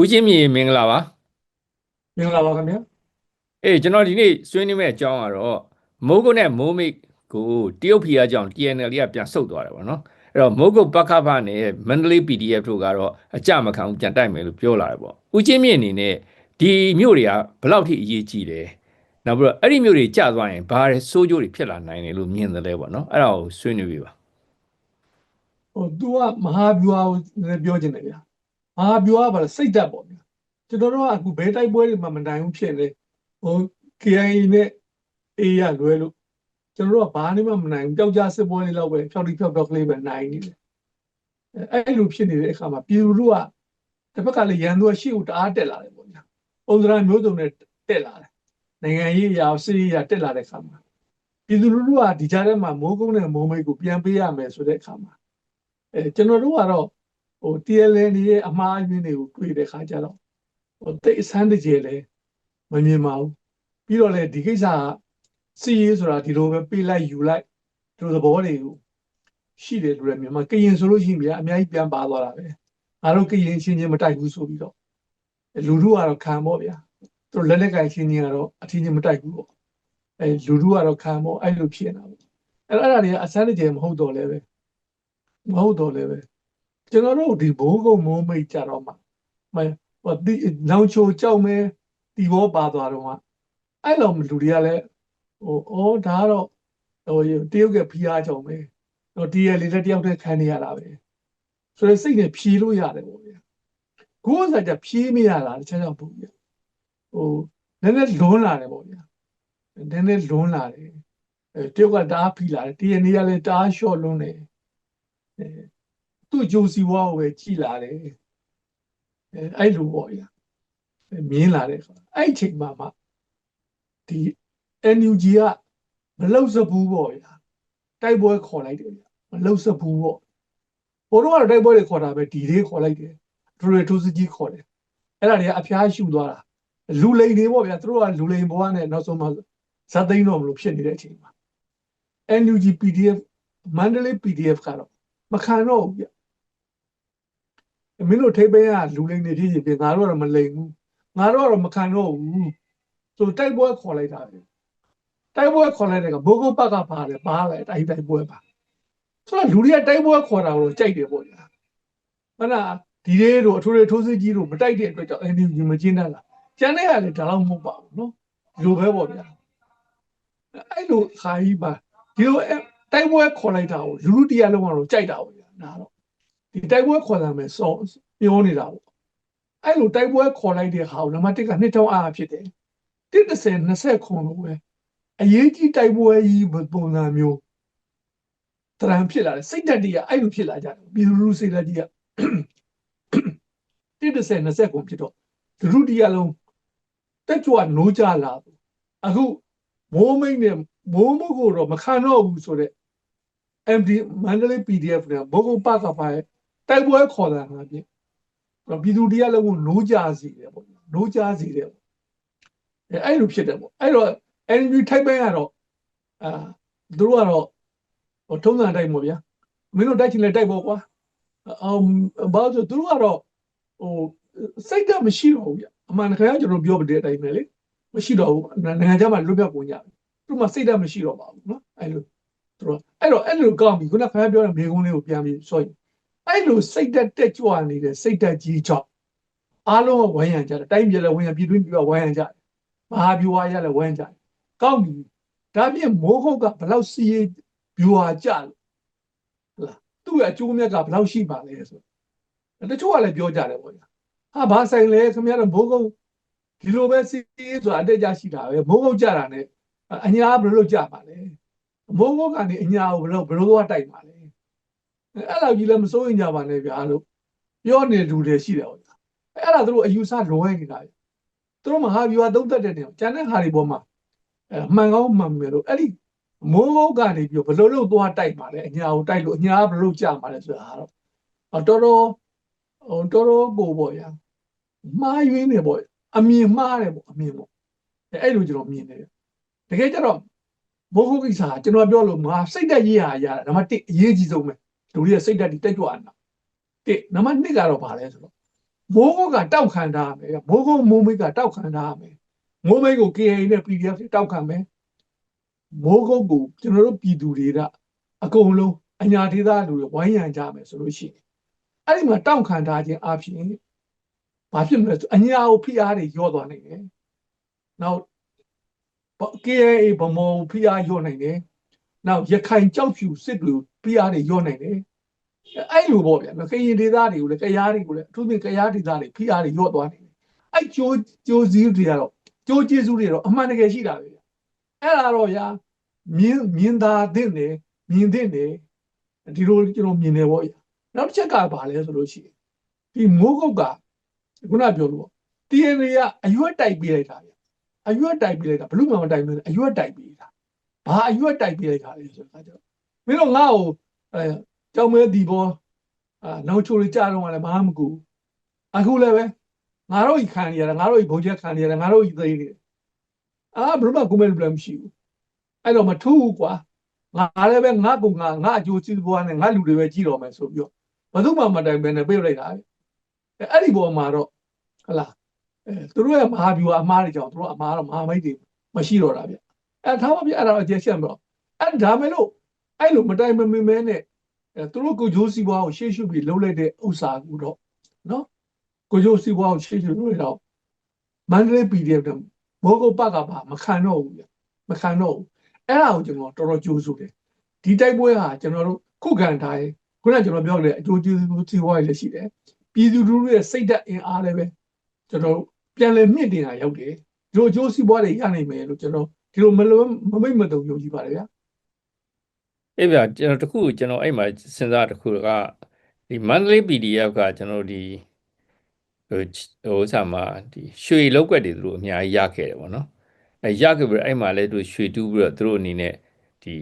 ဦးချင်းမြေမင်္ဂလာပါမင်္ဂလာပါခင်ဗျာအေးကျွန်တော်ဒီနေ့ဆွေးနွေးမယ့်အကြောင်းကတော့မိုးကုတ်နဲ့မိုးမိတ်ကိုတရုတ်ဖီအားကြောင့် TNL ကပြန်ဆုတ်သွားတယ်ပေါ့နော်အဲ့တော့မိုးကုတ်ပကဖနဲ့မန္တလေး PDF တို့ကတော့အကြမခံဘူးပြန်တိုက်မယ်လို့ပြောလာတယ်ပေါ့ဦးချင်းမြေအနေနဲ့ဒီမြို့တွေကဘယ်လောက်ထိအရေးကြီးတယ်နောက်ပြီးတော့အဲ့ဒီမြို့တွေကျသွားရင်ဘာတွေစိုးကျိုးတွေဖြစ်လာနိုင်တယ်လို့မြင်တယ်လဲပေါ့နော်အဲ့ဒါကိုဆွေးနွေးပြပါဟို तू ကမဟာဗျူဟာကိုလည်းပြောချင်တယ်ဗျာ မဟာဗျူဟာကဘာလဲစိတ်ဓာတ်ပေါ့ဗျာကျွန်တော်တို့ကအခုဘဲတိုက်ပွဲတွေမှာမနိုင်ဘူးဖြစ်နေဟို KIA နဲ့ A ရလွယ်လို့ကျွန်တော်တို့ကဘာနေမှမနိုင်ဘူးကြောက်ကြစစ်ပွဲတွေလောက်ပဲဖြောက်တိဖြောက်တော့ကလေးပဲနိုင်နေတယ်အဲအဲ့လိုဖြစ်နေတဲ့အခါမှာပြည်သူတို့ကတစ်ဖက်ကလည်းရန်သူကရှေ့ကိုတအားတက်လာတယ်ပေါ့ဗျာပုံစံမျိုးစုံနဲ့တက်လာတယ်နိုင်ငံရေးအရာစစ်ရေးအရာတက်လာတဲ့အခါမှာပြည်သူလူထုကဒီကြားထဲမှာမိုးကုန်းနဲ့မိုးမိတ်ကိုပြန်ပေးရမယ်ဆိုတဲ့အခါမှာအဲကျွန်တော်တို့ကတော့ ဟို TLN ရဲ့အမှားအယွင်းတွေကိုတွေ့တဲ့ခါကျတော့ဟိုတိတ်အဆန်းတကြယ်လဲမမြင်ပါဘူးပြီးတော့လေဒီကိစ္စကစီရေးဆိုတာဒီလိုပဲပေးလိုက်ယူလိုက်ဒီလိုသဘောတွေကိုရှိတယ်လို့လည်းမြန်မာကရင်ဆိုလို့ရှိရင်ဗျာအများကြီးပြန်ပါသွားတာပဲငါတို့ကရင်ချင်းချင်းမတိုက်ဘူးဆိုပြီးတော့လူလူကတော့ခံပေါ့ဗျာသူတို့လက်လက်ကင်ချင်းချင်းကတော့အထင်းချင်းမတိုက်ဘူးပေါ့အဲလူလူကတော့ခံပေါ့အဲ့လိုဖြစ်နေတာပေါ့အဲ့အဲ့ဒါတွေကအဆန်းတကြယ်မဟုတ်တော့လဲပဲမဟုတ်တော့လည်းပဲ ကျွန်တော်တို့ဒီဘိုးကုံမိုးမိတ်ကြတော့မှမဟိုဒီလောင်ချိုကြောက်မဲဒီဘောပါသွားတော့မှအဲ့လိုလူတွေကလည်းဟိုအော်ဒါကတော့ဟိုတရုတ်ကဖီးအားကြောင့်ပဲဟိုဒီရလေးလည်းတယောက်တည်းခံနေရတာပဲဆိုတော့စိတ်နဲ့ဖြီးလို့ရတယ်ပေါ့ဗျာကိုယ်စားကြဖြီးမရတာတခြားကြောင့်ပေါ့ဗျာဟိုနည်းနည်းလွန်းလာတယ်ပေါ့ဗျာနည်းနည်းလွန်းလာတယ်အဲတရုတ်ကတအားဖီးလာတယ်ဒီရနေကလည်းတအားလျှော့လွန်းတယ်အဲ သူ့ဂျိုစီဝါကိုပဲကြည်လာတယ်အဲအဲ့လိုပေါ့ဗျာအဲမြင်လာတဲ့အခါအဲ့ဒီအချိန်မှာမှဒီ NUG ကမလောက်စဘူးပေါ့ဗျာတိုက်ပွဲခေါ်လိုက်တယ်ဗျာမလောက်စဘူးပေါ့ဘိုးတော်ကတော့တိုက်ပွဲတွေခေါ်တာပဲဒီလေးခေါ်လိုက်တယ်ဒရထိုးစကြီးခေါ်တယ်အဲ့ဒါတွေကအဖျားရှူသွားတာလူလိန်တွေပေါ့ဗျာသူတို့ကလူလိန်ဘဝနဲ့နောက်ဆုံးမှဇတ်သိန်းတော်မလို့ဖြစ်နေတဲ့အချိန်မှာ NUG PDF မန္တလေး PDF ကတော့မခံတော့ဘူးဗျ မင်းတို့ထိပ်ပင်းကလူလိန်နေဖြစ်ဖြစ်ပြင်ငါတို့ကတော့မလိန်ဘူးငါတို့ကတော့မခံတော့ဘူးဆိုတိုက်ပွဲခေါ်လိုက်တာပဲတိုက်ပွဲခေါ်လိုက်တဲ့ကဘိုးကုတ်ပတ်ကပါတယ်ပါလေတိုက်တိုက်ပွဲပါဆိုတော့လူတွေကတိုက်ပွဲခေါ်တာကိုကြိုက်တယ်ပေါ့ဗျာဟုတ်လားဒီလေးတို့အထိုးတွေထိုးစစ်ကြီးတို့မတိုက်တဲ့အတွက်ကြောင့်အင်းဒီမကျင်းတတ်လားကျန်တဲ့ကလည်းဒါတော့မဟုတ်ပါဘူးနော်ဒီလိုပဲပေါ့ဗျာအဲ့လိုခါကြီးပါဒီလိုတိုက်ပွဲခေါ်လိုက်တာကိုလူလူတရားလုံးကတော့ကြိုက်တာပေါ့ဗျာဒါတော့ ဒီတိုက်ပွဲခေါ်တာမယ်စောပြောနေတာပေါ့အဲ့လိုတိုက်ပွဲခေါ်လိုက်တဲ့ဟာကိုနံပါတ်1ကနှစ်တောင်းအားဖြစ်တယ်130 20ခွန်လို့ပဲအရေးကြီးတိုက်ပွဲကြီးပုံစံမျိုးတရံဖြစ်လာတယ်စိတ်ဓာတ်တွေကအဲ့လိုဖြစ်လာကြတယ်ပြည်သူလူထုစိတ်ဓာတ်ကြီးက130 20ခွန်ဖြစ်တော့လူထုတရားလုံးတက်ကြွနိုးကြလာအခုမိုးမိတ်နဲ့မိုးမကိုတော့မခံတော့ဘူးဆိုတော့ MD မန္တလေး PDF နဲ့ဘောကုတ်ပကပါရဲ့ တိုက်ပွဲခေါ်တာငါပြည့်ပြည်သူတရားလုံးကိုနိုးကြစီတယ်ပေါ့နိုးကြစီတယ်ပေါ့အဲအဲ့လိုဖြစ်တယ်ပေါ့အဲ့တော့ NUG ထိုက်ပန်းကတော့အာသူတို့ကတော့ဟိုထုံးစံတိုက်ပေါ့ဗျာမင်းတို့တိုက်ချင်လဲတိုက်ပေါ့ကွာအောင်ဘာလို့သူတို့ကတော့ဟိုစိတ်ဓာတ်မရှိတော့ဘူးဗျအမှန်တကယ်ကျွန်တော်ပြောပြတဲ့အတိုင်းပဲလေမရှိတော့ဘူးနိုင်ငံခြားမှာလွတ်မြောက်ကုန်ကြပြီသူမှစိတ်ဓာတ်မရှိတော့ပါဘူးနော်အဲ့လိုသူတို့အဲ့တော့အဲ့လိုကောင်းပြီခုနကခင်ဗျားပြောတဲ့မေကုန်းလေးကိုပြန်ပြီးဆိုရင် အဲ့လိုစိတ်ဓာတ်တက်ကြွနေတဲ့စိတ်ဓာတ်ကြီးချောက်အားလုံးကဝိုင်းရံကြတယ်တိုင်းပြည်လည်းဝိုင်းရံပြည်တွင်းပြည်ကဝိုင်းရံကြတယ်မဟာဗျူဟာရလည်းဝိုင်းကြတယ်ကောင်းပြီဒါပြင်မိုးခုတ်ကဘလောက်စီရေးဗျူဟာကြလို့ဟုတ်လားသူ့ရဲ့အကျိုးမြတ်ကဘလောက်ရှိပါလဲဆိုတချို့ကလည်းပြောကြတယ်ပေါ့ညာဟာဘာဆိုင်လဲခင်ဗျားတို့မိုးခုတ်ဒီလိုပဲစီရေးဆိုတာအတက်ကြရှိတာပဲမိုးခုတ်ကြတာ ਨੇ အညာဘယ်လိုလုပ်ကြပါလဲမိုးကုတ်ကနေအညာကိုဘယ်လိုဘယ်လိုကတိုက်ပါလဲ အဲ့လောက်ကြီးလည်းမစိုးရင်ကြပါနဲ့ဗျာလို့ပြောနေလူတွေရှိတယ်ဟုတ်လားအဲ့ဒါသူတို့အယူဆလွဲနေတာဗျသူတို့မဟာဗျူဟာသုံးသက်တဲ့နေကျန်တဲ့ဟာတွေပေါ်မှာအဲမှန်ကောင်းမှန်မယ်လို့အဲ့ဒီမိုးကုတ်ကနေပြီးဘယ်လိုလုပ်သွားတိုက်ပါလဲအညာကိုတိုက်လို့အညာဘယ်လိုကြပါလဲဆိုတာတော့တော်တော်ဟိုတော်တော်ကိုပေါ့ဗျာမှားယွင်းနေပေါ့အမြင်မှားတယ်ပေါ့အမြင်ပေါ့အဲ့လိုကျွန်တော်မြင်နေတယ်တကယ်ကြတော့ဘိုးခုကိစ္စကကျွန်တော်ပြောလို့ငါစိတ်တက်ရေးဟာရတာနံပါတ်1အရေးကြီးဆုံးပဲ လူတွေစိတ်တက်ဒီတက်ကြွနေတာတစ်နံပါတ်2ကတော့ဗာလဲဆိုတော့မိုးကုတ်ကတောက်ခံထားရမယ်ဗျမိုးကုတ်မိုးမိတ်ကတောက်ခံထားရမယ်မိုးမိတ်ကို KA နဲ့ PDF တွေတောက်ခံမယ်မိုးကုတ်ကိုကျွန်တော်တို့ပြည်သူတွေကအကုန်လုံးအညာဒေသလူတွေဝိုင်းရံကြမယ်ဆိုလို့ရှိရင်အဲ့ဒီမှာတောက်ခံထားခြင်းအပြင်ဘာဖြစ်မလဲဆိုအညာကိုဖိအားတွေရော့သွားနိုင်တယ်နောက် KA ဗမောဖိအားရော့နိုင်တယ် နောက်ရခိုင်ကြောက်ဖြူစစ်တွေဖိအားတွေရော့နိုင်တယ်အဲ့လိုပေါ့ဗျာကရင်ဒေသတွေကိုလည်းကရားတွေကိုလည်းအထူးသဖြင့်ကရားဒေသတွေဖိအားတွေရော့သွားနိုင်တယ်အဲ့ကျိုးကျိုးစည်းတွေကတော့ကျိုးကျေးဇူးတွေတော့အမှန်တကယ်ရှိတာပဲဗျာအဲ့ဒါတော့ဗျာမြင်မြင်သာတဲ့တယ်မြင်တဲ့တယ်ဒီလိုကျွန်တော်မြင်တယ်ပေါ့ဗျာနောက်တစ်ချက်ကဘာလဲဆိုလို့ရှိရင်ဒီမိုးကုတ်ကခုနပြောလို့ပေါ့ TNA ကအရွက်တိုက်ပေးလိုက်တာဗျာအရွက်တိုက်ပေးလိုက်တာဘလို့မှမတိုက်ဘူးအရွက်တိုက်ပေးတာ ဘာအရွက်တိုက်ပေးလိုက်တာလဲဆိုတော့မင်းတို့ငါ့ကိုအဲကြောင်မဲဒီဘောအာနောက်ချိုးလေးကြားတော့လည်းဘာမှမကူအခုလည်းပဲငါတို့ဤခံရတာငါတို့ဤဘုံချက်ခံရတာငါတို့ဤသိနေအာဘလို့မှကိုမဲလို့မရှိဘူးအဲ့တော့မထူးဘူးကွာငါလည်းပဲငါကုငါငါအကျိုးစီးပွားနဲ့ငါလူတွေပဲကြည့်တော့မယ်ဆိုပြီးတော့ဘယ်သူမှမတိုင်ပဲနဲ့ပြေးလိုက်တာအဲ့ဒီပေါ်မှာတော့ဟလာအဲသူတို့ရဲ့မဟာဗျူဟာအမှားတွေကြောင့်သူတို့အမှားတော့မဟာမိတ်တွေမရှိတော့တာဗျ အဲထားပါဗျအဲ့ဒါတော့အကျချက်မတော့အဲ့ဒါမဲ့လို့အဲ့လိုမတိုင်မမင်းမဲနဲ့အဲသူတို့ကိုဂျိုးစီပွားကိုရှေ့ရှုပြီးလှုပ်လိုက်တဲ့ဥစ္စာကူတော့နော်ကိုဂျိုးစီပွားကိုရှေ့ရှုလို့တော့မန္တလေး PDF တော့ဘောကုတ်ပတ်ကပါမခံတော့ဘူးဗျမခံတော့ဘူးအဲ့ဒါကိုကျွန်တော်တော်တော်ကြိုးစုတယ်ဒီတိုက်ပွဲဟာကျွန်တော်တို့ခုခံထားရင်ခုနကကျွန်တော်ပြောတဲ့အကျိုးကျေးဇူးစီပွားရလည်းရှိတယ်ပြည်သူလူထုရဲ့စိတ်ဓာတ်အင်အားလည်းပဲကျွန်တော်ပြန်လည်မြင့်တင်တာရောက်တယ်ဒီလိုအကျိုးစီပွားတွေရနိုင်မယ်လို့ကျွန်တော် ဒီလိုမလွမမိတ်မတုံယုံကြည်ပါတယ်ဗျာအေးဗျာကျွန်တော်တခုကျွန်တော်အဲ့မှာစဉ်းစားတခုကဒီမန္တလေး PDF ကကျွန်တော်ဒီဟိုဟိုဆာမှာဒီရွှေလောက်ွက်တွေသူတို့အများကြီးရခဲ့တယ်ပေါ့နော်အဲရခဲ့ပြီးတော့အဲ့မှာလဲသူရွှေတူးပြီးတော့သူတို့အနေနဲ့ဒီ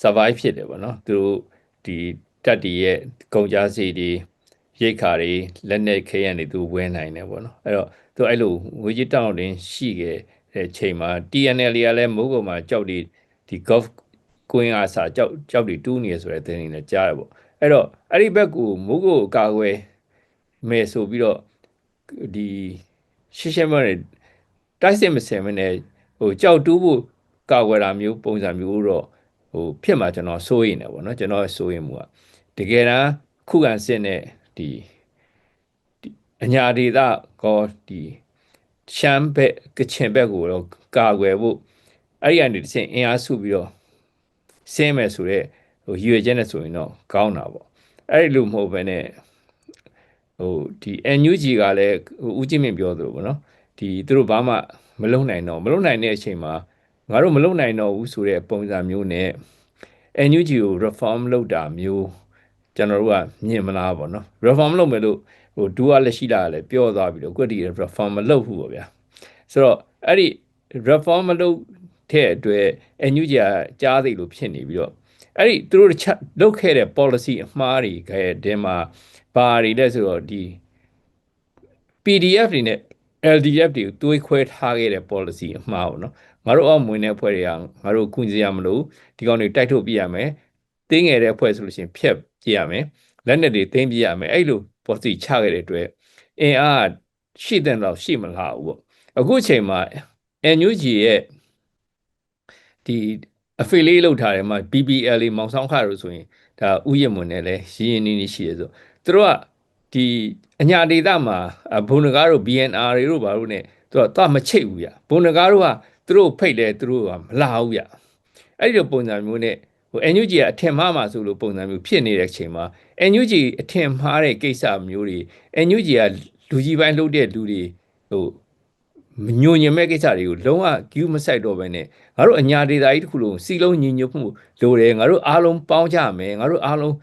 survive ဖြစ်တယ်ပေါ့နော်သူတို့ဒီတက်တီရဲ့ကုန်ကြစီတွေရိတ်ခါတွေလက်နဲ့ခဲရန်တွေသူဝဲနိုင်တယ်ပေါ့နော်အဲ့တော့သူအဲ့လိုငွေကြီးတောင်းတင်ရှိခဲ့ တဲ့ချိန်မှာ TNL ကလည်းမိုးကုံမှာကြောက်တွေဒီ golf ကွင်းအားစာကြောက်ကြောက်တွေတူးနေရဆိုတဲ့သတင်းတွေလည်းကြားရပေါ့အဲ့တော့အဲ့ဒီဘက်ကိုမိုးကိုအကာကွယ်မယ်ဆိုပြီးတော့ဒီရှင်းရှင်းမနဲ့တိုက်စစ်မစင်မနဲ့ဟိုကြောက်တူးဖို့ကာကွယ်တာမျိုးပုံစံမျိုးတော့ဟိုဖြစ်မှာကျွန်တော်စိုးရိမ်တယ်ပေါ့နော်ကျွန်တော်စိုးရိမ်မှုကတကယ်တမ်းခုခံစစ်နဲ့ဒီဒီအညာဒေသကောဒီ ရှမ်းဘက်ကချင်ဘက်ကိုတော့ကာကွယ်ဖို့အဲ့ဒီကနေတစ်ဆင့်အင်အားစုပြီးတော့ဆင်းမယ်ဆိုတော့ဟိုရည်ရွယ်ချက်နဲ့ဆိုရင်တော့ကောင်းတာပေါ့အဲ့ဒီလိုမဟုတ်ဘဲနဲ့ဟိုဒီ NUG ကလည်းဟိုဦးကျင်းမြင့်ပြောသလိုပေါ့နော်ဒီသူတို့ဘာမှမလုံနိုင်တော့မလုံနိုင်တဲ့အချိန်မှာငါတို့မလုံနိုင်တော့ဘူးဆိုတဲ့ပုံစံမျိုးနဲ့ NUG ကို reform လုပ်တာမျိုးကျွန်တော်တို့ကမြင်မလားပေါ့နော် reform လုပ်မယ်လို့ ဟိုဒူကလက်ရှိလာလည်းပြောသွားပြီလို့ကွက်တီ reform မလုပ်ဘူးပေါ့ဗျာဆိုတော့အဲ့ဒီ reform မလုပ်တဲ့အတွက် NUG ကကြားသိလို့ဖြစ်နေပြီးတော့အဲ့ဒီသူတို့လုပ်ခဲ့တဲ့ policy အမှားတွေခဲတဲ့မှာဘာတွေလဲဆိုတော့ဒီ PDF တွေနဲ့ LDF တွေကိုတွေးခွဲထားခဲ့တဲ့ policy အမှားပေါ့နော်ငါတို့အောက်မွေးတဲ့အဖွဲ့တွေကငါတို့ကုညီရမလို့ဒီကောင်တွေတိုက်ထုတ်ပြရမယ်တင်းငယ်တဲ့အဖွဲ့ဆိုလို့ရှိရင်ဖြတ်ပြရမယ်လက်နက်တွေတင်းပြရမယ်အဲ့လို policy ချခဲ့တဲ့အတွက်အင်အားရှိတဲ့တော့ရှိမလားဘူးပေါ့အခုချိန်မှာ NUG ရဲ့ဒီ affiliate လောက်ထားတယ်မှာ BBL လေးမောင်ဆောင်ခါလို့ဆိုရင်ဒါဥယျာဉ်မွန်နဲ့လည်းရင်းရင်းနှီးနှီးရှိရဆိုသူတို့ကဒီအညာဒေသမှာဘုံနဂါတို့ BNR တွေတို့ဘာလို့ ਨੇ သူကသွားမချိတ်ဘူးဗျဘုံနဂါတို့ကသူတို့ဖိတ်တယ်သူတို့ကမလာဘူးဗျအဲ့ဒီလိုပုံစံမျိုးနဲ့ဟို NUG ကအထင်မှားမှာဆိုလို့ပုံစံမျိုးဖြစ်နေတဲ့အချိန်မှာ NUG အထင်မှားတဲ့ကိစ္စမျိုးတွေ NUG ကလူကြီးပိုင်းလှုပ်တဲ့လူတွေဟိုမညွညင်မဲ့ကိစ္စတွေကိုလုံးဝ queue မဆိုင်တော့ဘဲနဲ့ငါတို့အညာဒေတာကြီးတစ်ခုလုံးစီလုံးညီညွတ်မှုလိုတယ်ငါတို့အားလုံးပေါင်းကြမယ်ငါတို့အားလုံး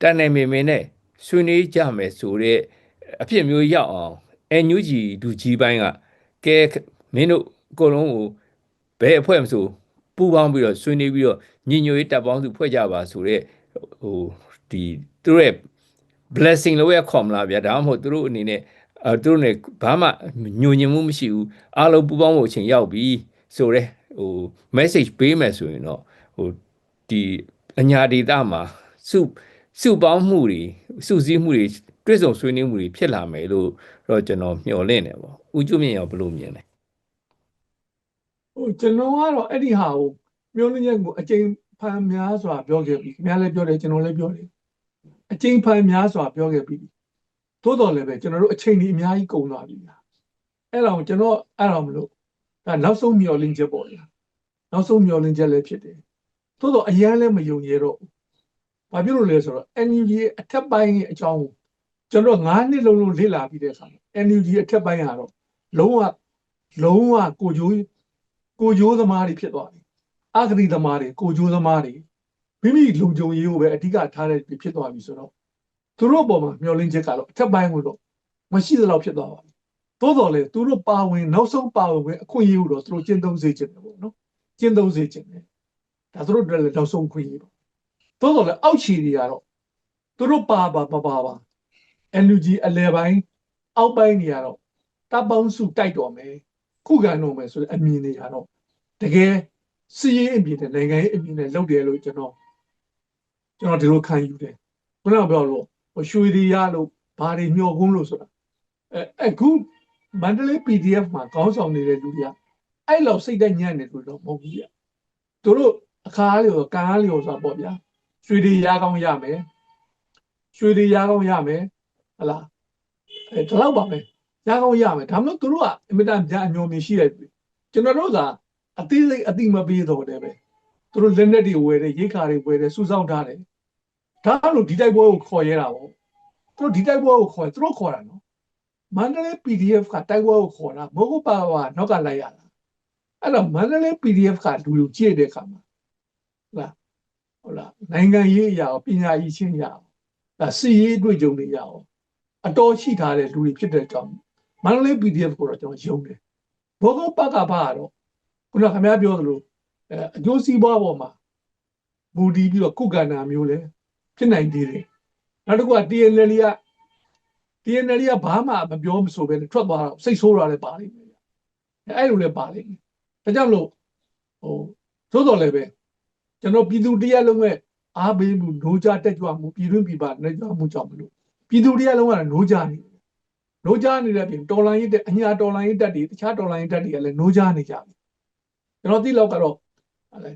တန်နိုင်မင်မင်နဲ့ဆွေးနွေးကြမယ်ဆိုတဲ့အဖြစ်မျိုးရောက်အောင် NUG ဒူကြီးပိုင်းကကဲမင်းတို့အကုန်လုံးကိုဘယ်အဖွဲ့မဆိုပူးပေါင်းပြီးတော့ဆွေးနွေးပြီးတော့ညီညွတ်ရေးတပ်ပေါင်းစုဖွဲ့ကြပါဆိုတဲ့ဟိုဒီ သူတို့ရဲ့ blessing လို့ရခေါ်မလားဗျာဒါမှမဟုတ်သူတို့အနေနဲ့အဲသူတို့ ਨੇ ဘာမှညွညင်မှုမရှိဘူးအားလုံးပူးပေါင်းဖို့အချိန်ရောက်ပြီဆိုတော့ဟို message ပေးမယ်ဆိုရင်တော့ဟိုဒီအညာဒေတာမှာစုစုပေါင်းမှုတွေစုစည်းမှုတွေတွစ်ဆုံဆွေးနွေးမှုတွေဖြစ်လာမယ်လို့တော့ကျွန်တော်မျှော်လင့်တယ်ပေါ့ဦးကျွမြင့်ရောဘယ်လိုမြင်လဲဟိုကျွန်တော်ကတော့အဲ့ဒီဟာကိုမျိုးလင်းချက်ကိုအကျဉ်းဖန်များစွာပြောခဲ့ပြီခင်ဗျားလည်းပြောတယ်ကျွန်တော်လည်းပြောတယ် အကျဉ်းဖန်များစွာပြောခဲ့ပြီသို့တော်လည်းပဲကျွန်တော်တို့အချိန်ကြီးအများကြီးကုန်သွားပြီဗျာအဲ့တော့ကျွန်တော်အဲ့တော့မလို့ဒါနောက်ဆုံးမျောလင်းချက်ပေါ့ဗျာနောက်ဆုံးမျောလင်းချက်လည်းဖြစ်တယ်သို့တော်အရန်လည်းမယုံရတော့ဘူးဘာဖြစ်လို့လဲဆိုတော့ NUG ရဲ့အထက်ပိုင်းရဲ့အကြောင်းကိုကျွန်တော်9နှစ်လုံးလုံးလေ့လာပြီးတဲ့အခါမှာ NUG အထက်ပိုင်းကတော့လုံးဝလုံးဝကိုကြိုးကိုကြိုးသမားတွေဖြစ်သွားပြီအဂတိသမားတွေကိုကြိုးသမားတွေ မိမိလုံခြုံရေးကိုပဲအဓိကထားတဲ့ဖြစ်သွားပြီဆိုတော့သူတို့အပေါ်မှာမျောလင်းချက်ကတော့အထက်ပိုင်းကိုတော့မရှိသလောက်ဖြစ်သွားပါပြီသို့တော်လေသူတို့ပါဝင်နောက်ဆုံးပါဝင်အခွင့်အရေးကိုတော့သူတို့ကျင့်သုံးစေချင်တယ်ပေါ့နော်ကျင့်သုံးစေချင်တယ်ဒါသူတို့တွေလည်းနောက်ဆုံးအခွင့်အရေးပေါ့သို့တော်လေအောက်ခြေတွေကတော့သူတို့ပါပါပါပါပါ NUG အလဲပိုင်းအောက်ပိုင်းတွေကတော့တပ်ပေါင်းစုတိုက်တော်မယ်ခုခံတော်မယ်ဆိုတဲ့အမြင်တွေကတော့တကယ်စီးရေးအမြင်နဲ့နိုင်ငံရေးအမြင်နဲ့လုပ်တယ်လို့ကျွန်တော် ကျွန်တော်ဒီလိုခံယူတယ်ခုနကပြောလို့ဟိုရွှေဒီရလို့ဘာတွေမျောကုန်းလို့ဆိုတာအဲအခုမန္တလေး PDF မှာခေါင်းဆောင်နေတဲ့လူတွေကအဲ့လောက်စိတ်သက်ညံ့နေလို့တော့မဟုတ်ဘူးပြသူတို့အခါလေးကိုကံအားလေးကိုဆိုတာပေါ့ဗျာရွှေဒီရကောင်းရမယ်ရွှေဒီရကောင်းရမယ်ဟလားအဲဒီလောက်ပါပဲရကောင်းရမယ်ဒါမှမဟုတ်သူတို့ကအင်မတန်ကြာအညော်မြင်ရှိတဲ့လူကျွန်တော်တို့ကအသေးစိတ်အတိမပေးတော့တယ်ပဲ သူတို့လက်နက်တွေဝယ်တယ်ရိတ်ခါတွေဝယ်တယ်စူးစောင်းထားတယ်ဒါလို့ဒီတိုက်ပွဲကိုခေါ်ရဲတာပေါ့သူတို့ဒီတိုက်ပွဲကိုခေါ်သူတို့ခေါ်တာနော်မန္တလေး PDF ကတိုက်ပွဲကိုခေါ်တာမဟုတ်ပါဘာနောက်ကလိုက်ရတာအဲ့တော့မန္တလေး PDF ကလူလူကြည့်တဲ့အခါမှာဟုတ်လားဟုတ်လားနိုင်ငံရေးအရာပညာရေးချင်းရအောင်ဒါစီရေးအတွေ့အကြုံတွေရအောင်အတော်ရှိထားတဲ့လူတွေဖြစ်တဲ့ကြောင့်မန္တလေး PDF ကိုတော့ကျွန်တော်ယုံတယ်ဘောဂပကပါကတော့ခုနကခင်ဗျားပြောသလို အဲအကျိုးစီးပွားပေါ်မှာမူတည်ပြီးတော့ကုက္ကနာမျိုးလဲဖြစ်နိုင်သေးတယ်နောက်တစ်ခုက TNL က TNL ကဘာမှမပြောမဆိုပဲနဲ့ထွက်သွားတော့စိတ်ဆိုးတာလည်းပါလိမ့်မယ်အဲအဲ့လိုလည်းပါလိမ့်မယ်ဒါကြောင့်မလို့ဟိုသို့တော်လည်းပဲကျွန်တော်ပြည်သူတရားလုံးရဲ့အားပေးမှု노ကြတက်ကြွမှုပြည်တွင်းပြည်ပနဲ့ကြွမှုကြောင့်မလို့ပြည်သူတရားလုံးက노ကြနေတယ်노ကြနေတဲ့ပြင်တော်လိုင်းရေးတဲ့အညာတော်လိုင်းရေးတက်တွေတခြားတော်လိုင်းရေးတက်တွေကလည်း노ကြနေကြပြီကျွန်တော်သိလောက်ကတော့အဲ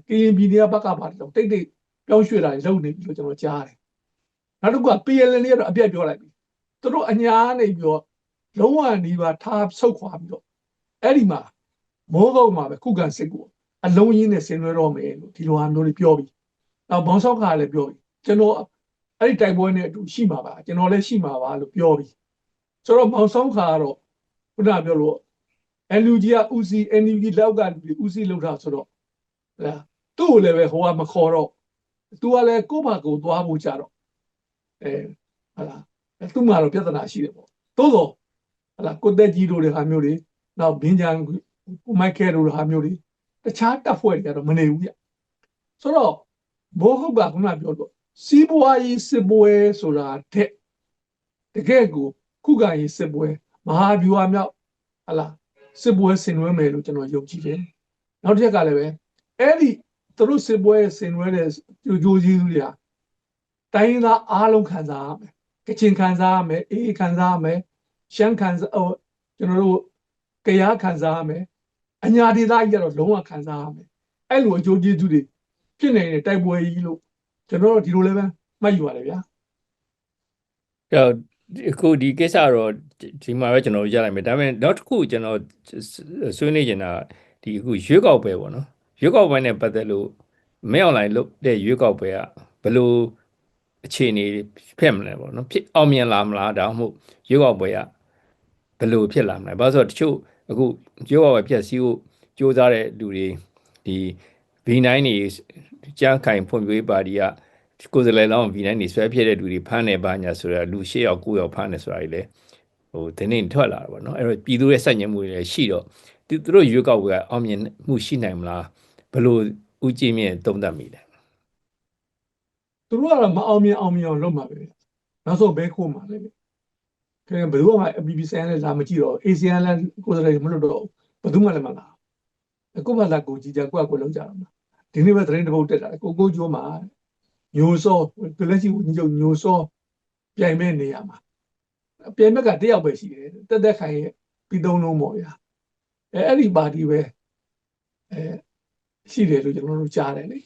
ကရင်ပြည်နယ်ဘက်ကပါတယ်တော့တိတ်တိတ်ပြောင်းရွှေ့တာတွေလုပ်နေပြီလို့ကျွန်တော်ကြားတယ်နောက်တစ်ခုက PLN လေးကတော့အပြတ်ပြောလိုက်ပြီသူတို့အညာနေပြီးတော့လုံးဝနေပါထားဆုတ်ခွာပြီးတော့အဲ့ဒီမှာမိုးကုတ်မှာပဲခုခံစစ်ကိုအလုံးရင်းနဲ့ဆင်နွှဲတော့မယ်လို့ဒီလိုဟာမျိုးလေးပြောပြီးနောက်ဘောင်းဆောက်ခါလည်းပြောပြီးကျွန်တော်အဲ့ဒီတိုက်ပွဲနဲ့အတူရှိမှာပါကျွန်တော်လည်းရှိမှာပါလို့ပြောပြီးဆိုတော့ဘောင်းဆောက်ခါကတော့ခုနပြောလို့ NUG က UC NUG လောက်က UC လောက်တာဆိုတော့ ဟာသူ့ကိုလည်းပဲဟိုကမခေါ်တော့သူကလည်းကိုယ့်ဘာကိုယ်သွားဖို့ကြတော့အဲဟာလားသူ့မှာတော့ပြဿနာရှိတယ်ပေါ့သို့တော့ဟာလားကိုတက်ကြီးတို့တွေဟာမျိုးတွေနောက်ဘင်းချန်ကိုမိုက်ခဲတို့ဟာမျိုးတွေတခြားတပ်ဖွဲ့တွေကတော့မနေဘူးပြဆိုတော့ဘောဟုတ်ကခုနပြောတော့စီးပွားရေးစစ်ပွဲဆိုတာတဲ့တကယ်ကိုခုခံရေးစစ်ပွဲမဟာဗျူဟာမြောက်ဟာလားစစ်ပွဲဆင်နွှဲမယ်လို့ကျွန်တော်ယုံကြည်တယ်နောက်တစ်ချက်ကလည်းပဲ အဲ့ဒီသူတို့စစ်ပွဲဆင်နွှဲတဲ့ကြိုးကြိုးကြီးတွေကတိုင်းရင်းသားအားလုံးခံစားရမယ်ကချင်ခံစားရမယ်အေးခံစားရမယ်ရှမ်းခံစားဟိုကျွန်တော်တို့ကရားခံစားရမယ်အညာဒေသကြီးကတော့လုံးဝခံစားရမယ်အဲ့လိုအကျိုးကျေးဇူးတွေဖြစ်နေတဲ့တိုက်ပွဲကြီးလို့ကျွန်တော်တို့ဒီလိုလည်းပဲမှတ်ယူရတယ်ဗျာအဲ့တော့အခုဒီကိစ္စတော့ဒီမှာပဲကျွန်တော်ရလိုက်မယ်ဒါပေမဲ့နောက်တစ်ခုကျွန်တော်ဆွေးနွေးနေတာဒီအခုရွေးကောက်ပွဲပေါ့နော် ရွေးကောက်ပွဲနဲ့ပတ်သက်လို့မင်းအွန်လိုင်းလုပ်တဲ့ရွေးကောက်ပွဲကဘယ်လိုအခြေအနေဖြစ်မလဲပေါ့နော်ဖြစ်အောင်မြင်လာမလားဒါမှမဟုတ်ရွေးကောက်ပွဲကဘယ်လိုဖြစ်လာမလဲဘာလို့ဆိုတော့တချို့အခုရွေးကောက်ပွဲဖြတ်စည်းဖို့စ조사တဲ့လူတွေဒီ V9 နေကြားခိုင်ဖွံ့ဖြိုးရေးပါတီကကိုယ်စားလှယ်လောင်း V9 နေဆွဲဖြစ်တဲ့လူတွေဖမ်းနေပါညာဆိုတော့လူ၈ယောက်၉ယောက်ဖမ်းနေဆိုတာကြီးလေဟိုဒီနေ့ထွက်လာတာပေါ့နော်အဲ့တော့ပြည်သူရဲ့စက်ညံမှုတွေလည်းရှိတော့သူတို့ရွေးကောက်ပွဲကအောင်မြင်မှုရှိနိုင်မလား ဘယ်လိုဦးကြည်မြင့်သုံးသပ်မိလဲသူတို့ကတော့မအောင်မြင်အောင်မြင်အောင်လုပ်မှာပဲနောက်ဆုံးဘဲခိုးမှာလေခင်ဗျဘယ်သူမှ BBC နဲ့လာမကြည့်တော့ ASEAN လည်းကိုယ်စားလှယ်မလုပ်တော့ဘယ်သူမှလည်းမလာအခုမှလာကိုကြည့်ကြကိုယ့်အကိုလုံးကြတော့မှာဒီနေ့ပဲသတင်းတစ်ပုဒ်တက်လာကိုကိုကျိုးမှာညိုစောကလရှိဝန်ကြီးချုပ်ညိုစောပြိုင်မဲ့နေရမှာအပြိုင်ဘက်ကတစ်ယောက်ပဲရှိတယ်တက်တက်ခိုင်ရဲ့ပြီးသုံးလုံးပေါ့ဗျာအဲအဲ့ဒီပါတီပဲအဲ ရှိတယ်လို့ကျွန်တော်တို့ကြားတယ်လေ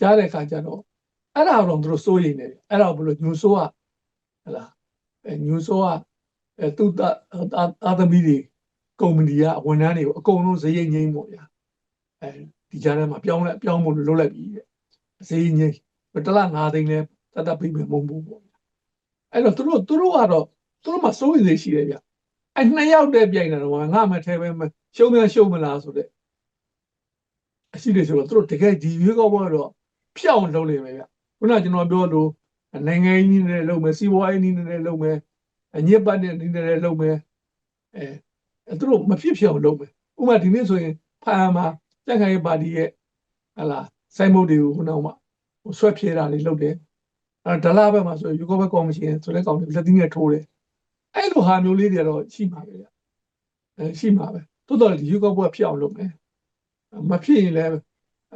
ကြားတဲ့အခါကျတော့အဲ့ဒါတော့သူတို့စိုးရိမ်နေတယ်အဲ့ဒါဘယ်လိုညူဆိုးကဟလာအဲညူဆိုးကအဲသူတအာသမီတွေကုမ္ပဏီကဝန်ထမ်းတွေကိုအကုန်လုံးဈေးရိမ်ငိမ့်ပေါ့ဗျာအဲဒီကြားထဲမှာပြောင်းလဲပြောင်းဖို့လုပ်လိုက်ပြီတဲ့ဈေးငိမ့်တစ်လ9သိန်းလဲတတ်တတ်ပြီးမယ်မဟုတ်ဘူးပေါ့အဲ့တော့သူတို့သူတို့ကတော့သူတို့မှစိုးရိမ်နေရှိတယ်ဗျအဲ့နှစ်ယောက်တည်းပြိုင်တယ်တော့ငါမှထဲပဲရှုံးမရှုံးမလားဆိုတဲ့အ ရှိတယ်ဆိုတော့သူတို့တကယ်ဒီရွေးကောက်ပွဲတော့ဖြောင်းလုပ်နေမယ်ဗျခုနကကျွန်တော်ပြောလို့နိုင်ငံရေးနည်းနဲ့လုပ်မယ်စီးပွားရေးနည်းနဲ့လုပ်မယ်အညစ်ပတ်တဲ့နည်းနဲ့လုပ်မယ်အဲသူတို့မဖြစ်ဖြစ်အောင်လုပ်မယ်ဥပမာဒီနေ့ဆိုရင်ဖာမှာတက်ခိုင်ပါတီရဲ့ဟလာစိုင်းမုတ်တွေကိုခုနကမှဆွဲဖြဲတာလေးလုပ်တယ်အဲဒလာဘက်မှာဆိုယူကောဘက်ကော်မရှင်ဆိုတဲ့ကောင်တွေလက်သီးနဲ့ထိုးတယ်အဲ့လိုဟာမျိုးလေးတွေတော့ရှိမှာပဲဗျအဲရှိမှာပဲတိုးတော်ဒီယူကောဘက်ဖြစ်အောင်လုပ်မယ် မဖြစ်ရင်လည်း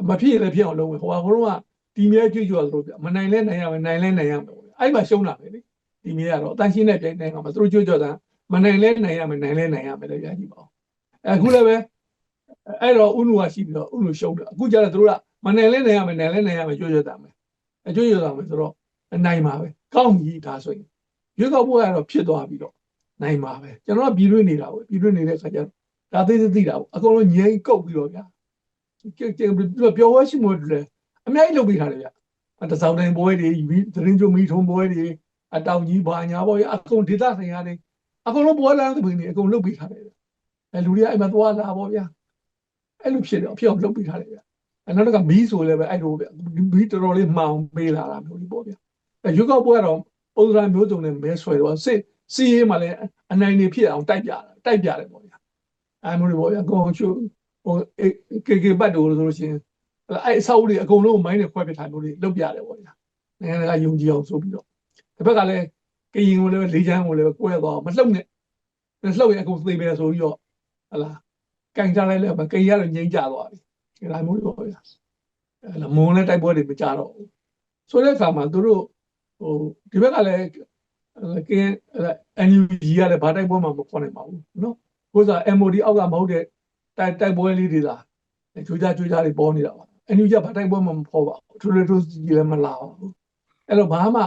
မဖြစ်ရင်လည်းဖြစ်အောင်လုပ်မယ်ဟိုကဘုံကဒီမြဲကြွကြွဆိုလို့ပြမနိုင်လဲနိုင်ရမယ်နိုင်လဲနိုင်ရမယ်အဲ့မှာရှုံးတာပဲလေဒီမြဲကတော့အတန်းရှင်းတဲ့ပြိုင်နိုင်မှာသူတို့ကြွကြွတာမနိုင်လဲနိုင်ရမယ်နိုင်လဲနိုင်ရမယ်လည်းပြကြည့်ပါဦးအခုလည်းပဲအဲ့တော့ဥနုကရှိပြီးတော့ဥနုရှုံးတယ်အခုကျတော့သူတို့ကမနိုင်လဲနိုင်ရမယ်နိုင်လဲနိုင်ရမယ်ကြွကြွတာမယ်အကြွကြွတာမယ်ဆိုတော့နိုင်ပါပဲကောင်းပြီဒါဆိုရင်ရွေးကောက်ပွဲကတော့ဖြစ်သွားပြီးတော့နိုင်ပါပဲကျွန်တော်ကပြည်တွင်းနေတာပဲပြည်တွင်းနေတဲ့ခါကျတော့ဒါသေးသေးသိတာပေါ့အကုန်လုံးငြိမ်ကုတ်ပြီးတော့ဗျာ ပြောဝဲရှိမို့တယ်အများကြီးလုပ်ပေးထားတယ်ဗျတစောင်းတိုင်းပွဲတွေသတင်းကြိုမီထုံပွဲတွေအတောင်ကြီးဘာညာပေါ့ရအကုန်ဒေသဆိုင်ရာတွေအကုန်လုံးပွဲလမ်းသဘင်တွေအကုန်လုပ်ပေးထားတယ်အဲလူတွေကအဲ့မှာသွားလာပေါ့ဗျာအဲ့လိုဖြစ်တယ်အဖြစ်အောင်လုပ်ပေးထားတယ်ဗျအဲနောက်တစ်ခါမီးဆိုလည်းပဲအဲ့လိုဗျမီးတော်တော်လေးမှောင်ပေးလာတာမျိုးကြီးပေါ့ဗျအဲရွက်ကောက်ပွဲတော့ပုံစံမျိုးစုံနဲ့မဲဆွဲတော့စစ်စီးရေးမှလည်းအနိုင်နေဖြစ်အောင်တိုက်ပြတာတိုက်ပြတယ်ပေါ့ဗျာအဲမျိုးတွေပေါ့ဗျာကောင်းချို ဟိုကေကေဘတ်တို့ဆိုလို့ရှိရင်အဲ့အဆောက်အဦတွေအကုန်လုံးမိုင်းနဲ့ခွဲပစ်ထားမျိုးတွေလုပ်ပြတယ်ပေါ့ဗျာနိုင်ငံတကာယုံကြည်အောင်ဆိုပြီးတော့တစ်ဖက်ကလည်းကရင်ကိုလည်းလေးချမ်းကိုလည်းကွဲသွားမလှုပ်နဲ့လှုပ်ရင်အကုန်သိပဲဆိုပြီးတော့ဟလာကင်ကြလိုက်လည်းမကင်ရတော့ငိမ့်ကြသွားပြီဒါမျိုးတွေပေါ့ဗျာအဲ့လမုံလည်းတိုက်ပွဲတွေမကြတော့ဘူးဆိုတဲ့အခါမှာသူတို့ဟိုဒီဘက်ကလည်းကင်း NUG ကလည်းဘာတိုက်ပွဲမှမခေါ်နိုင်ပါဘူးနော်ကိုယ်စား MOD အောက်ကမဟုတ်တဲ့ တိုက်တိုက်ပွဲလေးတွေလားကြွေးကြကြွေးကြတွေပေါ်နေတာပါအန်ယူကြဘာတိုက်ပွဲမှမဖော်ပါဘူးထူထူထူကြီးလည်းမလာပါဘူးအဲ့တော့ဘာမှ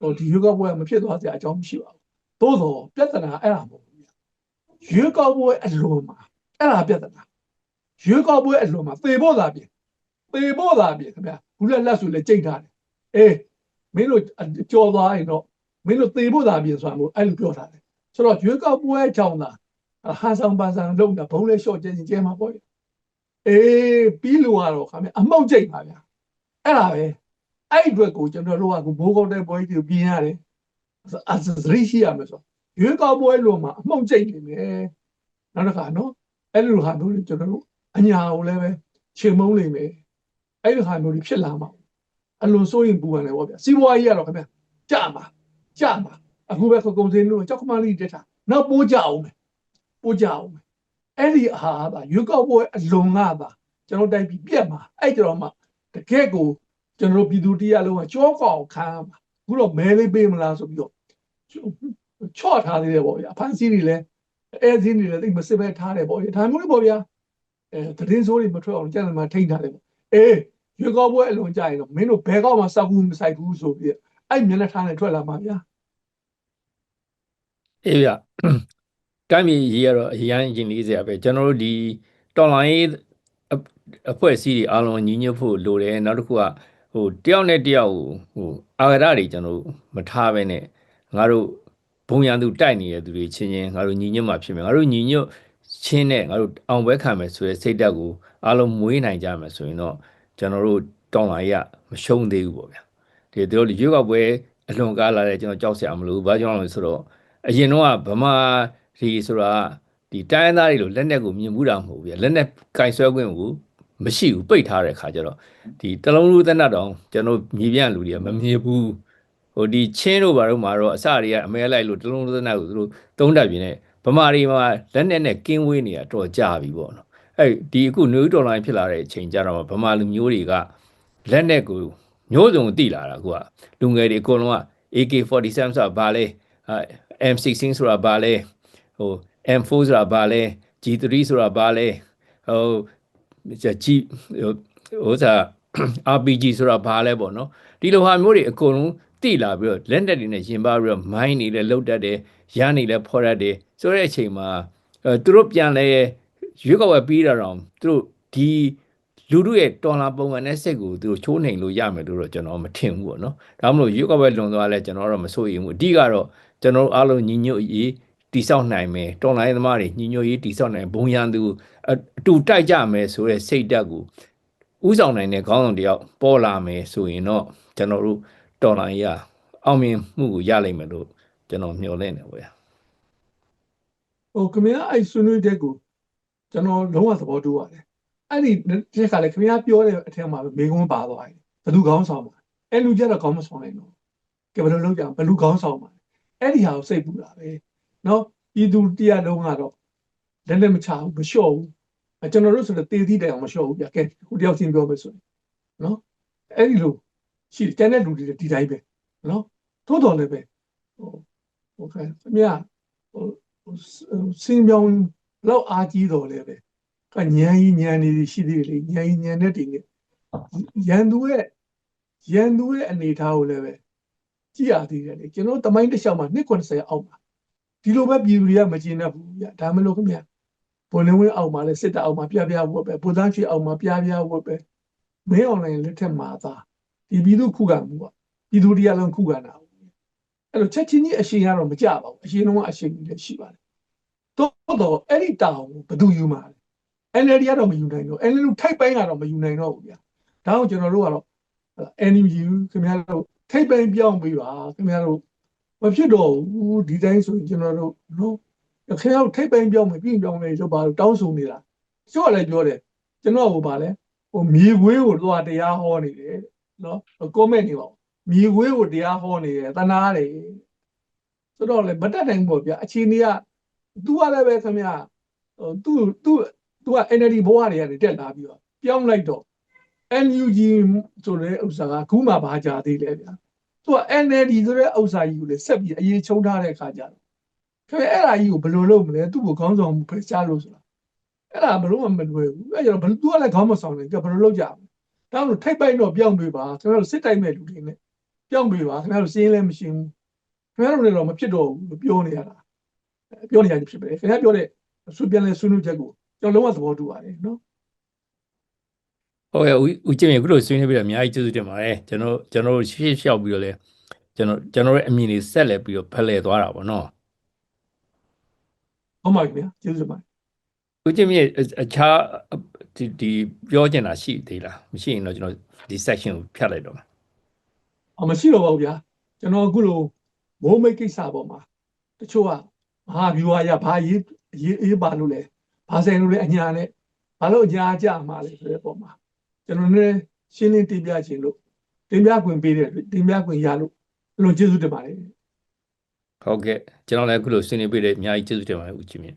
ဟိုဒီရွေးကောက်ပွဲမဖြစ်သွားစရာအကြောင်းမရှိပါဘူးသို့သောပြဿနာအဲ့ဒါမဟုတ်ဘူးရွေးကောက်ပွဲအလွန်မှာအဲ့ဒါပြဿနာရွေးကောက်ပွဲအလွန်မှာသေဖို့သာပြင်သေဖို့သာပြင်ခင်ဗျာဘူးလက်လက်ဆိုလည်းကြိတ်ထားတယ်အေးမင်းတို့ကြော်သွားရင်တော့မင်းတို့သေဖို့သာပြင်ဆိုတာမို့အဲ့လိုပြောထားတယ်ဆိုတော့ရွေးကောက်ပွဲကြောင့်သာ ဟာဆောင်ပါဆောင်လုံးတာဘုံလဲလျှော့ကျင်းကျဲမှာပေါ့အေးပြီးလို့ကတော့ခါမအမောက်ကြိတ်ပါဗျာအဲ့ဒါပဲအဲ့အတွက်ကိုကျွန်တော်တို့ကဘိုးကောင်းတဲ့ပွဲကြီးကိုပြင်ရတယ်အစရိရှိရမယ်ဆိုရွေးကောက်ပွဲလို့မှအမောက်ကြိတ်နေမယ်နောက်တစ်ခါနော်အဲ့လိုဟာမျိုးတွေကျွန်တော်တို့အညာကိုလည်းပဲချိန်မုံနေမယ်အဲ့လိုဟာမျိုးတွေဖြစ်လာမှာအလွန်စိုးရင်ပူပန်တယ်ဗောဗျာစီးပွားရေးကတော့ခင်ဗျကြာမှာကြာမှာအခုပဲကုန်စည်လို့ကြောက်ခမလေးတက်တာနောက်ပိုးကြအောင်မယ် ပိုးကြအောင်မယ်အဲ့ဒီအာဟာရွေးကောက်ပွဲအလွန်ကသာကျွန်တော်တိုက်ပြီးပြက်မှာအဲ့ကြတော့မှတကယ့်ကိုကျွန်တော်ပြည်သူတရားလုံးကကြောကောက်ခံမှာအခုတော့မဲလေးပေးမလားဆိုပြီးတော့ချော့ထားသေးတယ်ပေါ့ဗျာဖန်စီတွေလည်းအဲစင်းတွေလည်းတိတ်မစစ်ပဲထားတယ်ပေါ့ဗျာဒါမျိုးလေးပေါ့ဗျာအဲသတင်းစိုးတွေမထွက်အောင်ကြံ့မှာထိန်းထားတယ်ပေါ့အေးရွေးကောက်ပွဲအလွန်ကြရင်တော့မင်းတို့ဘယ်ကောက်မှစောက်ဘူးမဆိုင်ဘူးဆိုပြီးအဲ့မျက်နှာထားနဲ့ထွက်လာမှာဗျာအေးဗျ တိုင်းပြည်ကြီးကတော့အရန်ရင်လေးစရာပဲကျွန်တော်တို့ဒီတော်လိုင်းအဖွဲ့အစည်းတွေအားလုံးညီညွတ်ဖို့လိုတယ်နောက်တစ်ခုကဟိုတယောက်နဲ့တယောက်ဟိုအာရတွေကျွန်တော်တို့မထားဘဲနဲ့ငါတို့ဘုံရန်သူတိုက်နေတဲ့သူတွေချင်းချင်းငါတို့ညီညွတ်မှဖြစ်မယ်ငါတို့ညီညွတ်ချင်းနဲ့ငါတို့အောင်ပွဲခံမယ်ဆိုတဲ့စိတ်ဓာတ်ကိုအားလုံးမွေးနိုင်ကြမယ်ဆိုရင်တော့ကျွန်တော်တို့တော်လိုင်းရမရှုံးသေးဘူးပေါ့ဗျာဒီတို့ရွေးကောက်ပွဲအလွန်ကားလာတဲ့ကျွန်တော်ကြောက်စရာမလိုဘူးဘာကြောင့်လဲဆိုတော့အရင်တော့ဗမာ ဒီဆိုတာဒီတိုင်းသားတွေလိုလက်နက်ကိုမြင်မှုတာမဟုတ်ဘူးဗျလက်နက်ကင်ဆွဲခွင့်ကိုမရှိဘူးပိတ်ထားတဲ့ခါကျတော့ဒီတလုံးလူသက်နတ်တောင်ကျွန်တော်မြေပြန့်လူတွေကမမြင်ဘူးဟိုဒီချင်းတို့ဘာတို့မှာတော့အစတွေကအမဲလိုက်လို့တလုံးလူသက်နတ်ကိုသူတို့သုံးတတ်ပြင်းနေဗမာတွေမှာလက်နက်နဲ့ကင်းဝေးနေတာတော့ကြာပြီပေါ့နော်အဲ့ဒီအခုနယူးဒေါ်လာဖြစ်လာတဲ့အချိန်ကျတော့ဗမာလူမျိုးတွေကလက်နက်ကိုမျိုးစုံတိလာတာအခုကလူငယ်တွေအကုန်လုံးက AK47 ဆိုတာဘာလဲ M16 ဆိုတာဘာလဲ ဟို M4 ဆိုတာဘာလဲ G3 ဆိုတာဘာလဲဟို G ဟိုဥစား RPG ဆိုတာဘာလဲပေါ့နော်ဒီလိုဟာမျိုးတွေအကုန်လုံးတိလာပြီးတော့လက်နက်တွေနဲ့ရင်ပါပြီးတော့မိုင်းနေလဲလုတ်တတ်တယ်ရမ်းနေလဲဖော်တတ်တယ်ဆိုတဲ့အချိန်မှာအဲသူတို့ပြန်လဲရွေးကောက်ပွဲပြီးတာတော့သူတို့ဒီလူတို့ရဲ့တော်လာပုံမှန်တဲ့စိတ်ကိုသူတို့ချိုးနှိမ်လို့ရမယ်လို့တော့ကျွန်တော်မထင်ဘူးပေါ့နော်ဒါမှမဟုတ်ရွေးကောက်ပွဲလွန်သွားလဲကျွန်တော်တော့မစိုးရိမ်ဘူးအဓိကတော့ကျွန်တော်တို့အားလုံးညီညွတ်ရေး တိဆောက်နိုင်မယ်တော်လိုင်းသမားတွေညီညွတ်ရေးတိဆောက်နိုင်ဘုံရန်သူအအတူတိုက်ကြမယ်ဆိုတဲ့စိတ်ဓာတ်ကိုဥဆောင်နိုင်တဲ့ခေါင်းဆောင်တယောက်ပေါ်လာမယ်ဆိုရင်တော့ကျွန်တော်တို့တော်လိုင်းရအောင်မြင်မှုကိုရလိမ့်မယ်လို့ကျွန်တော်မျှော်လင့်နေပါဗျာဟိုခင်ဗျားအဲ့ဆွေးနွေးတဲ့ကိုကျွန်တော်လုံးဝသဘောတူပါတယ်အဲ့ဒီတက်ကလည်းခင်ဗျားပြောတဲ့အထက်မှာပဲမေကုန်းပါသွားတယ်ဘယ်သူကောင်းဆောင်မှာအဲ့လူကြတော့ကောင်းမဆောင်နိုင်တော့ကဲဘယ်လိုလုပ်ကြဘယ်လူကောင်းဆောင်မှာအဲ့ဒီဟာကိုစိတ်ပူတာပဲ နော်ပြည်သူတရားလုံးကတော့လက်လက်မချဘူးမလျှော့ဘူးကျွန်တော်တို့ဆိုတော့တေးသီးတိုင်အောင်မလျှော့ဘူးပြကဲဟိုတယောက်ချင်းပြောမယ်ဆိုရင်နော်အဲ့ဒီလိုရှိတယ်တန်တဲ့လူတွေဒီတိုင်းပဲနော်ထို့တော်လည်းပဲဟိုဟိုခင်ဗျာဟိုစင်ပြောင်းလောက်အားကြီးတော်လည်းပဲကညံကြီးညံနေရှိသေးတယ်လေညံကြီးညံတဲ့တင်နေရန်သူရဲ့ရန်သူရဲ့အနေထားကိုလည်းပဲကြည့်ရသေးတယ်လေကျွန်တော်တမိုင်းတစ်လျှောက်မှာ290အောက်ပါ ဒီလိုပဲပြည်သူတွေကမကျင်တတ်ဘူးဗျဒါမလို့ခင်ဗျဘုံနေဝင်အောက်မှာလဲစစ်တပ်အောက်မှာပြပြဝတ်ပဲဗိုလ်သားချီအောက်မှာပြပြဝတ်ပဲမင်းအွန်လိုင်းလက်ထက်မှာသာဒီပြည်သူခုခံမှုကပြည်သူတရားလုံးခုခံတာအဲ့လိုချက်ချင်းကြီးအရှင်ကတော့မကြပါဘူးအရှင်တော့အရှင်ကြီးလည်းရှိပါတယ်တော့တော့အဲ့ဒီတောင်ဘယ်သူယူမှာလဲ NLD ကတော့မယူနိုင်တော့ NLD ထိုက်ပိုင်းကတော့မယူနိုင်တော့ဘူးဗျာဒါအောင်ကျွန်တော်တို့ကတော့ NUG ခင်ဗျားတို့ထိုက်ပိုင်းပြောင်းပြီးပါခင်ဗျားတို့ မဖြစ်တော့ဘူးဒီတိုင်းဆိုရင်ကျွန်တော်တို့နော်ခင်ဗျားတို့ထိုက်ပိုင်းပြောင်းမယ်ပြင်ပြောင်းမယ်ဆိုပါတော့တောင်းဆိုနေတာကျို့လည်းပြောတယ်ကျွန်တော်ကဘာလဲဟိုမြေခွေးကိုတော့တရားဟောနေတယ်နော် comment နေပါဦးမြေခွေးကိုတရားဟောနေတယ်တနာတယ်ဆိုတော့လေမတက်နိုင်ဘူးပေါ့ဗျာအခြေအနေက तू ကလည်းပဲခင်ဗျာဟို तू तू तू က NLD ဘဝတွေကနေတက်လာပြီးတော့ပြောင်းလိုက်တော့ NUG ဆိုတဲ့ဥစ္စာကအခုမှဘာကြသေးလဲဗျာ तू က NLD ဆိုတဲ့ဥစ္စာကြီးကိုလေဆက်ပြီးအရေးချုံထားတဲ့အခါကျတော့ခင်ဗျာအဲ့ဒါကြီးကိုဘယ်လိုလုပ်မလဲသူ့ကိုခေါင်းဆောင်မှုဖယ်ရှားလို့ဆိုတာအဲ့ဒါဘယ်လိုမှမလွယ်ဘူးအဲ့ကျတော့ဘယ် तू ကလည်းခေါင်းမဆောင်နိုင်ကြဘယ်လိုလုပ်ကြမလဲဒါမှမဟုတ်ထိုက်ပိုက်တော့ပြောင်းပေးပါခင်ဗျာတို့စစ်တိုက်မဲ့လူတွေနဲ့ပြောင်းပေးပါခင်ဗျာတို့စင်းလည်းမရှင်းဘူးခင်ဗျားတို့လည်းတော့မဖြစ်တော့ဘူးလို့ပြောနေရတာပြောနေရတယ်ဖြစ်ပဲခင်ဗျားပြောတဲ့ဆွပြန်လဲဆွေးနွေးချက်ကိုကျွန်တော်လုံးဝသဘောတူပါတယ်နော် ဟုတ်ကဲ့ဦးဦးကျင်းမြေခုလိုဆွေးနွေးပြီးတော့အများကြီးကျေးဇူးတင်ပါတယ်ကျွန်တော်ကျွန်တော်တို့ရှေ့လျှောက်ပြီးတော့လဲကျွန်တော်ကျွန်တော်ရဲ့အမြင်တွေဆက်လက်ပြီးတော့ဖလှယ်သွားတာပေါ့နော်ဟုတ်ပါပြီဗျာကျေးဇူးတင်ပါတယ်ဦးကျင်းမြေအခြားဒီဒီပြောချင်တာရှိသေးလားမရှိရင်တော့ကျွန်တော်ဒီ section ကိုဖြတ်လိုက်တော့မယ်အမရှိတော့ပါဘူးဗျာကျွန်တော်အခုလိုမိုးမိတ်ကိစ္စပေါ်မှာတချို့ကမဟာဗျူဟာရဘာရေးရေးအေးပါလို့လဲဘာဆိုင်လို့လဲအညာနဲ့ဘာလို့အညာကြမှာလဲဆိုတဲ့ပုံမှာ ကျွန်တော်လည်းရှင်းလင်းတင်ပြခြင်းလို့တင်ပြခွင့်ပေးတယ်တင်ပြခွင့်ရလို့အလွန်ကျေးဇူးတင်ပါတယ်ဟုတ်ကဲ့ကျွန်တော်လည်းအခုလိုဆွေးနွေးပြီးတဲ့အများကြီးကျေးဇူးတင်ပါတယ်ဦးကျင်းမြေ